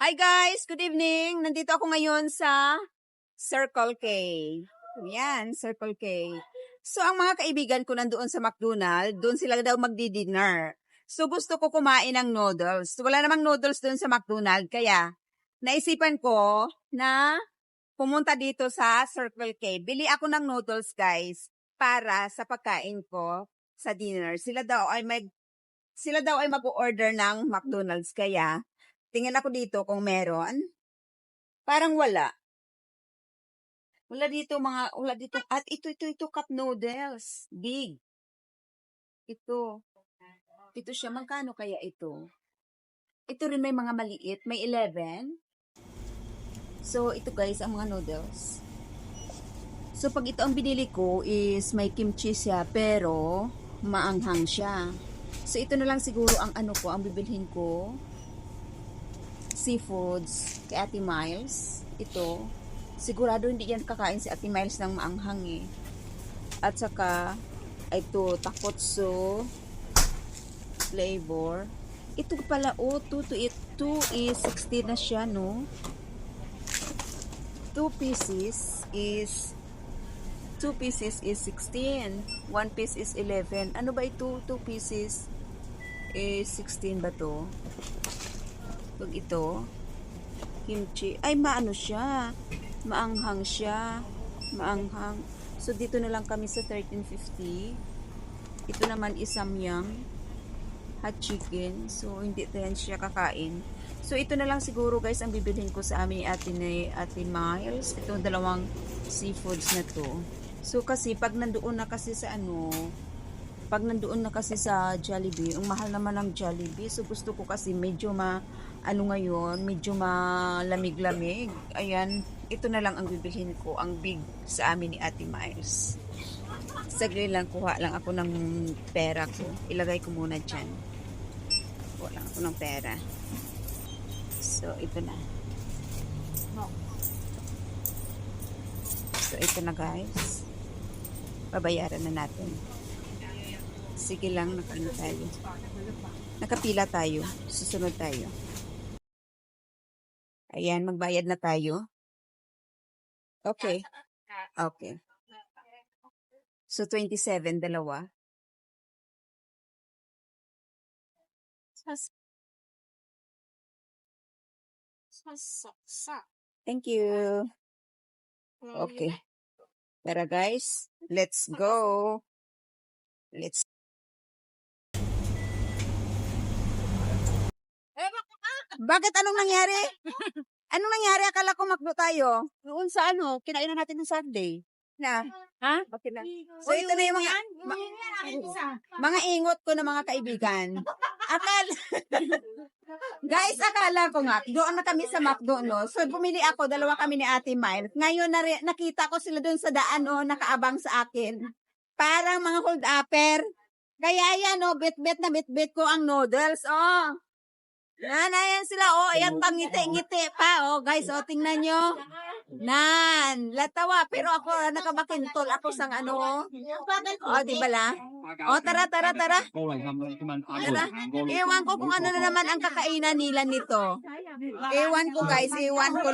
Hi guys, good evening. Nandito ako ngayon sa Circle K. Yan, Circle K. So ang mga kaibigan ko nandoon sa McDonald, doon sila daw magdi-dinner. So gusto ko kumain ng noodles. Wala namang noodles doon sa McDonald, kaya naisipan ko na pumunta dito sa Circle K. Bili ako ng noodles, guys, para sa pagkain ko sa dinner. Sila daw ay mag sila daw ay mag-order ng McDonald's kaya tingin ako dito kung meron. Parang wala. Wala dito mga, wala dito. At ito, ito, ito, cup noodles. Big. Ito. Ito siya. Magkano kaya ito? Ito rin may mga maliit. May 11. So, ito guys, ang mga noodles. So, pag ito ang binili ko is may kimchi siya, pero maanghang siya. So, ito na lang siguro ang ano ko, ang bibilhin ko seafoods kay Ate Miles. Ito, sigurado hindi yan kakain si Ate Miles ng maanghang eh. At saka, ito, takotso flavor. Ito pala, oh, 2 to it, 2 is 16 na siya, no? 2 pieces is 2 pieces is 16. 1 piece is 11. Ano ba ito? 2 pieces is 16 ba to? Pag ito, kimchi, ay maano siya, maanghang siya, maanghang. So, dito na lang kami sa 1350. Ito naman is samyang, hot chicken. So, hindi din siya kakain. So, ito na lang siguro guys ang bibilhin ko sa amin ate, ni ate Miles. Ito dalawang seafoods na to. So, kasi pag nandoon na kasi sa ano, pag nandoon na kasi sa Jollibee, ang mahal naman ng Jollibee. So, gusto ko kasi medyo ma, ano ngayon, medyo malamig-lamig. Ayan, ito na lang ang bibilhin ko, ang big sa amin ni Ate Miles. Sagli lang, kuha lang ako ng pera ko. Ilagay ko muna dyan. Kuha lang ako ng pera. So, ito na. So, ito na guys. Babayaran na natin. Sige lang, nakaano tayo. Nakapila tayo. Susunod tayo. Ayan, magbayad na tayo. Okay. Okay. So, 27, dalawa. Thank you. Okay. Tara guys, let's go. Let's Bakit anong nangyari? Anong nangyari? Akala ko makdo tayo. Doon sa ano, kinainan natin ng Sunday. Na. Ha? Okay na. So ito na yung mga ma- mga ingot ko na mga kaibigan. Akala Guys, akala ko nga, doon na kami sa McDo, no? So, bumili ako, dalawa kami ni Ate Miles. Ngayon, na nakita ko sila doon sa daan, oh, nakaabang sa akin. Parang mga hold upper. Kaya yan, oh, bit-bit na bit-bit ko ang noodles, oh. Yan, ayan sila, oh, ayan pang ngiti-ngiti pa, oh, guys, oh, tingnan nyo. Nan, latawa, pero ako, nakabakintol ako sang ano, oh. Oh, di ba la? Oh, tara, tara, tara. Tara. Ewan ko kung ano na naman ang kakainan nila nito. Ewan ko guys, ewan ko